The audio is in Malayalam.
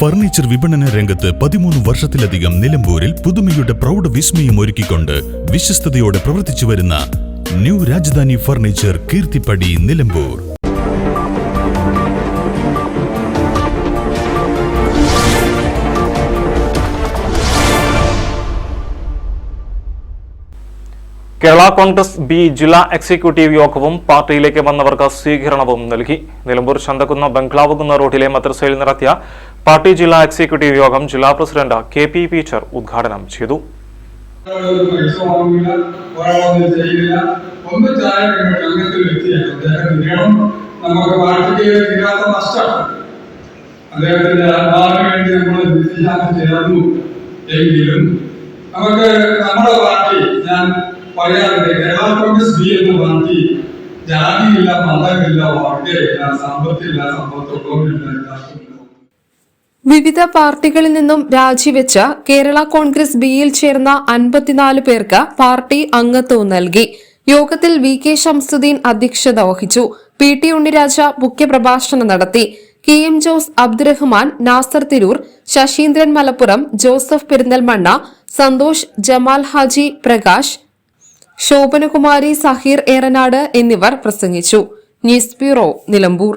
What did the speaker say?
ഫർണിച്ചർ വിപണന രംഗത്ത് പതിമൂന്ന് വർഷത്തിലധികം നിലമ്പൂരിൽ പുതുമയുടെ പ്രൗഢ വിസ്മയം ഒരുക്കിക്കൊണ്ട് വിശ്വസ്തയോടെ പ്രവർത്തിച്ചു വരുന്ന new Rajadhani furniture Keerthippadi Nilambur. Kerala Congress B ജില്ലാ എക്സിക്യൂട്ടീവ് യോഗവും പാർട്ടിയിലേക്ക് വന്നവർക്ക് സ്വീകരണവും നൽകി. നിലമ്പൂർ ചന്തകുന്ന ബംഗ്ലാവുകുന്ന റോഡിലെ മദ്രസയിൽ നടത്തിയ പാർട്ടി ജില്ലാ എക്സിക്യൂട്ടീവ് യോഗം ജില്ലാ പ്രസിഡന്റ് കെ പി പീച്ചർ ഉദ്ഘാടനം ചെയ്തു. അദ്ദേഹത്തിന്റെ നമ്മൾ നമ്മുടെ പാർട്ടി ഞാൻ പാർട്ടി ജാതിയില്ല മതമില്ല വർഗമില്ല സമ്പത്തില്ല എല്ലാവർക്കും വിവിധ പാർട്ടികളിൽ നിന്നും രാജിവെച്ച കേരള കോൺഗ്രസ് ബിയിൽ ചേർന്ന അൻപത്തിനാല് പേർക്ക് പാർട്ടി അംഗത്വം നൽകി. യോഗത്തിൽ വി കെ ഷംസുദ്ദീൻ അധ്യക്ഷത വഹിച്ചു. പി ടി ഉണ്ണിരാജ മുഖ്യപ്രഭാഷണം നടത്തി. കെ എം ജോസ് അബ്ദുറഹ്മാൻ നാസർ തിരൂർ ശശീന്ദ്രൻ മലപ്പുറം ജോസഫ് പെരിന്തൽമണ്ണ സന്തോഷ് ജമാൽ ഹാജി പ്രകാശ് ശോഭനകുമാരി സഹീർ ഏറനാട് എന്നിവർ പ്രസംഗിച്ചു. News bureau Nilambur.